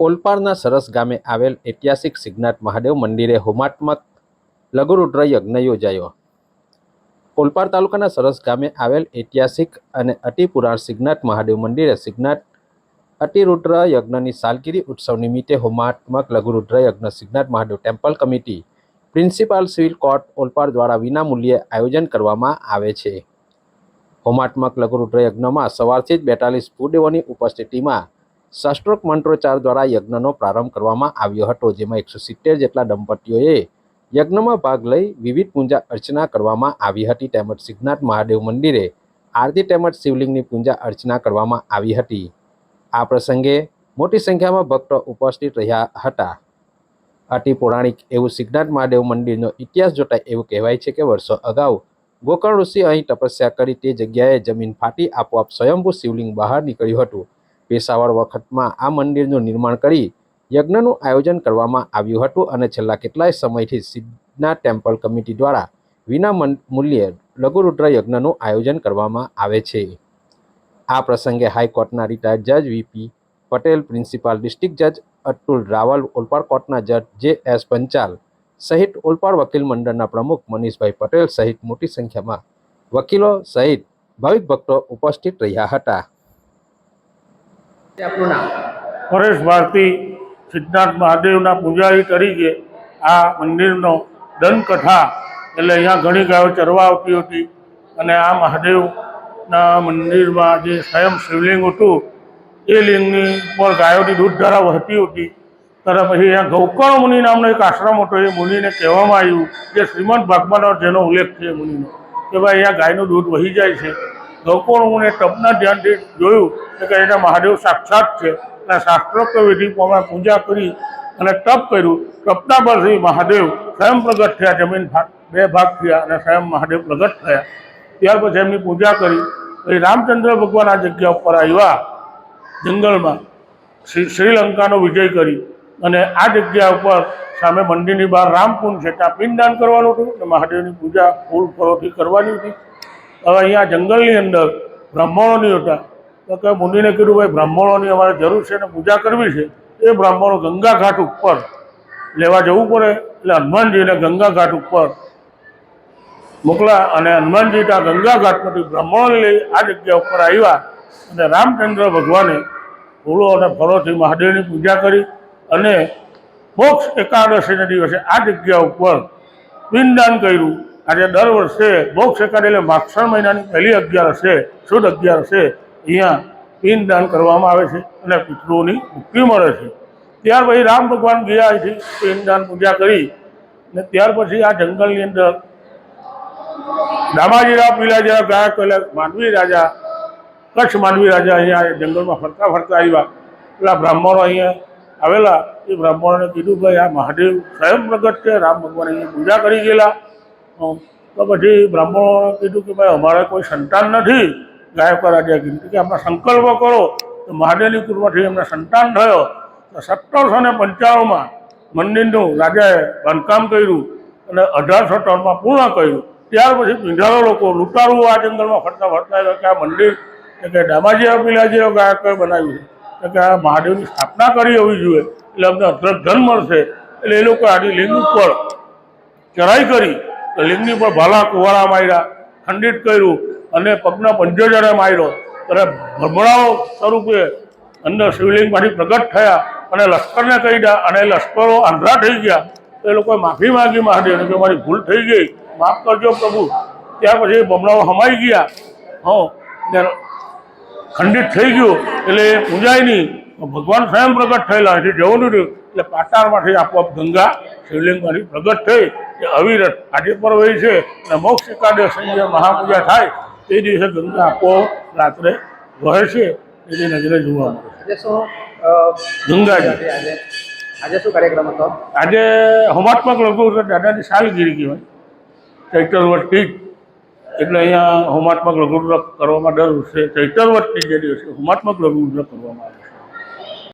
ઓલપાડના સરસ ગામે આવેલ ઐતિહાસિક સિદ્ધનાથ મહાદેવ મંદિરે હોમાત્મક લઘુરુદ્ર યજ્ઞ યોજાયો. ઓલપાડ તાલુકાના સરસ ગામે આવેલ ઐતિહાસિક અને અતિપુરાણ સિદ્ધનાથ મહાદેવ મંદિરે સિદ્ધનાથ અતિરુદ્ર યજ્ઞની સાલગીરી ઉત્સવ નિમિત્તે હોમાત્મક લઘુરુદ્ર યજ્ઞ Siddhnath Mahadev temple committee, principal civil court Olpad દ્વારા વિનામૂલ્યે આયોજન કરવામાં આવે છે. હોમાત્મક લઘુરુદ્ર યજ્ઞમાં સવારથી જ બેતાલીસ ભૂદેવોની ઉપસ્થિતિમાં શાસ્ત્રોક મંત્રોચ્ચાર દ્વારા યજ્ઞનો પ્રારંભ કરવામાં આવ્યો હતો, જેમાં એકસો સિત્તેર જેટલા દંપતીઓએ યજ્ઞમાં ભાગ લઈ વિવિધ પૂજા અર્ચના કરવામાં આવી હતી. તેમજ સિદ્ધનાથ મહાદેવ મંદિરે આરતી તેમજ શિવલિંગની પૂજા અર્ચના કરવામાં આવી હતી. આ પ્રસંગે મોટી સંખ્યામાં ભક્તો ઉપસ્થિત રહ્યા હતા. અતિ પૌરાણિક એવું સિદ્ધનાથ મહાદેવ મંદિરનો ઇતિહાસ જોતા એવું કહેવાય છે કે વર્ષો અગાઉ ગોકર્ણ ઋષિ અહીં તપસ્યા કરી તે જગ્યાએ જમીન ફાટી આપોઆપ સ્વયંભૂ શિવલિંગ બહાર નીકળ્યું હતું. પેશાવર વખતમાં આ મંદિરનું નિર્માણ કરી યજ્ઞનું આયોજન કરવામાં આવ્યું હતું અને છેલ્લા કેટલાય સમયથી સિદ્ધના ટેમ્પલ કમિટી દ્વારા વિના મૂલ્યે લઘુરુદ્ર યજ્ઞનું આયોજન કરવામાં આવે છે. આ પ્રસંગે હાઈકોર્ટના રિટાયર્ડ જજ વીપી પટેલ, પ્રિન્સિપાલ ડિસ્ટ્રિક્ટ જજ અતુલ રાવલ, ઓલપાડ કોર્ટના જજ જે એસ પંચાલ સહિત ઓલપાડ વકીલ મંડળના પ્રમુખ મનીષભાઈ પટેલ સહિત મોટી સંખ્યામાં વકીલો સહિત ભાવિક ભક્તો ઉપસ્થિત રહ્યા હતા. આપનું નામ? પરેશ ભારતી, સિદ્ધાર્થ મહાદેવના પૂજારી તરીકે આ મંદિરનો દંતકથા એટલે અહીંયા ઘણી ગાયો ચરવા આવતી હતી અને આ મહાદેવના મંદિરમાં જે સ્વયં શિવલિંગ હતું, એ લિંગની ઉપર ગાયોની દૂધધારા વહેતી હતી. ત્યારે પછી અહીંયા ગૌકર્ણ મુનિ નામનો એક આશ્રમ હતો, એ મુનિને કહેવામાં આવ્યું જે શ્રીમદ ભાગવતનો જેનો ઉલ્લેખ છે મુનિનો, કે ભાઈ અહીંયા ગાયનું દૂધ વહી જાય છે. મુનિએ તપના ધ્યાનથી જોયું કે એના મહાદેવ સાક્ષાત છે. અને શાસ્ત્રોક્ત વિધિ પ્રમાણે પૂજા કરી અને તપ કર્યું. તપના પરથી મહાદેવ સ્વયં પ્રગટ થયા. જમીન બે ભાગ થયા અને સ્વયં મહાદેવ પ્રગટ થયા. ત્યાર પછી એમની પૂજા કરી. પછી રામચંદ્ર ભગવાન આ જગ્યા ઉપર આવ્યા જંગલમાં. શ્રી શ્રીલંકાનો વિજય કરી. અને આ જગ્યા ઉપર સામે મંદિરની બહાર રામકુંડ છે. ત્યાં પિંડદાન કરવાનું હતું. અને મહાદેવની પૂજા ફૂલ ફળોથી કરવાની હતી. હવે અહીંયા જંગલની અંદર બ્રાહ્મણોની હતા તો કે મુનિને કીધું, ભાઈ, બ્રાહ્મણોની અમારે જરૂર છે અને પૂજા કરવી છે. એ બ્રાહ્મણો ગંગા ઘાટ ઉપર લેવા જવું પડે. એટલે હનુમાનજીને ગંગા ઘાટ ઉપર મોકલા અને હનુમાનજી ત્યાં ગંગા ઘાટમાંથી બ્રાહ્મણોને લઈ આ જગ્યા ઉપર આવ્યા અને રામચંદ્ર ભગવાને ફૂલો અને ફળોથી મહાદેવની પૂજા કરી અને મોક્ષ એકાદશીના દિવસે આ જગ્યા ઉપર પિંડદાન કર્યું. આજે દર વર્ષે મોક્ષ એકાદશી એટલે માક્ષર મહિનાની પહેલી અગિયારસે શુદ્ધ અગિયારસે અહીંયા પિંડદાન કરવામાં આવે છે અને પિતૃઓની મુક્તિ મળે છે. ત્યાર પછી રામ ભગવાન ગયા છે પિંડદાન પૂજા કરી ને ત્યાર પછી આ જંગલની અંદર દામાજીરાવ પીલા જેવા ગાયક એટલે માંડવી રાજા, કચ્છ માંડવી રાજા અહીંયા જંગલમાં ફરતા ફરતા આવ્યા. પેલા બ્રાહ્મણો અહીંયા આવેલા. એ બ્રાહ્મણોને કીધું, ભાઈ આ મહાદેવ સ્વયં પ્રગટ છે, રામ ભગવાન અહીંયા પૂજા કરી ગયેલા. તો પછી બ્રાહ્મણોને કીધું કે ભાઈ, અમારે કોઈ સંતાન નથી. ગાયકો રાજા કીધું કે આપણે સંકલ્પ કરો. તો મહાદેવની કૃપાથી એમને સંતાન થયો. તો સત્તરસો ને પંચાણુંમાં મંદિરનું રાજાએ બાંધકામ કર્યું અને અઢારસો ત્રણમાં પૂર્ણ કર્યું. ત્યાર પછી પીંઢારો લોકો લૂંટારું આ જંગલમાં ફરતા ફરતા કે આ મંદિર કે દામાજી પીલાજીઓ ગાયકોએ બનાવ્યું છે. કે આ મહાદેવની સ્થાપના કરી હોવી જોઈએ. એટલે અમને અદ્રક ધન મળશે. એટલે એ લોકો આડી લિંગ ઉપર ચઢાઈ કરી. લિંગની પર ભાલા કુવાળા માર્યા, ખંડિત કર્યું અને પગના પંજોજરે માર્યો. ત્યારે ભમરાઓ સ્વરૂપે અંદર શિવલિંગમાંથી પ્રગટ થયા અને લશ્કરને કહી દયા અને લશ્કરો આંધ્રા થઈ ગયા. એ લોકોએ માફી માગી મહાદેવને કે મારી ભૂલ થઈ ગઈ, માફ કરજો પ્રભુ. ત્યાર પછી ભમરાઓ હમાઈ ગયા. હં ખંડિત થઈ ગયું. એટલે પૂજાય નહીં ભગવાન સ્વયં પ્રગટ થયેલા. છે જવું નથી. એટલે પાતાળમાંથી આપોઆપ ગંગા શિવલિંગમાંથી પ્રગટ થઈ એ અવિરત આજે પર્વ છે અને મોક્ષ એકાદશી જે મહાપૂજા થાય તે દિવસે ગંગા આપોઆપ રાત્રે વહે છે એની નજરે જોવા મળે ગંગાજી. આજે આજે? શું કાર્યક્રમ હતો? આજે હોમાત્મક લઘુ દાદાની સાલગીરી કહેવાય. ચૈતર વર્ષથી એટલે અહીંયા હોમાત્મક લઘુ કરવામાં દર વર્ષે ચૈતર વર્ષથી જે દિવસે હોમાત્મક લઘુ કરવામાં આવે છે.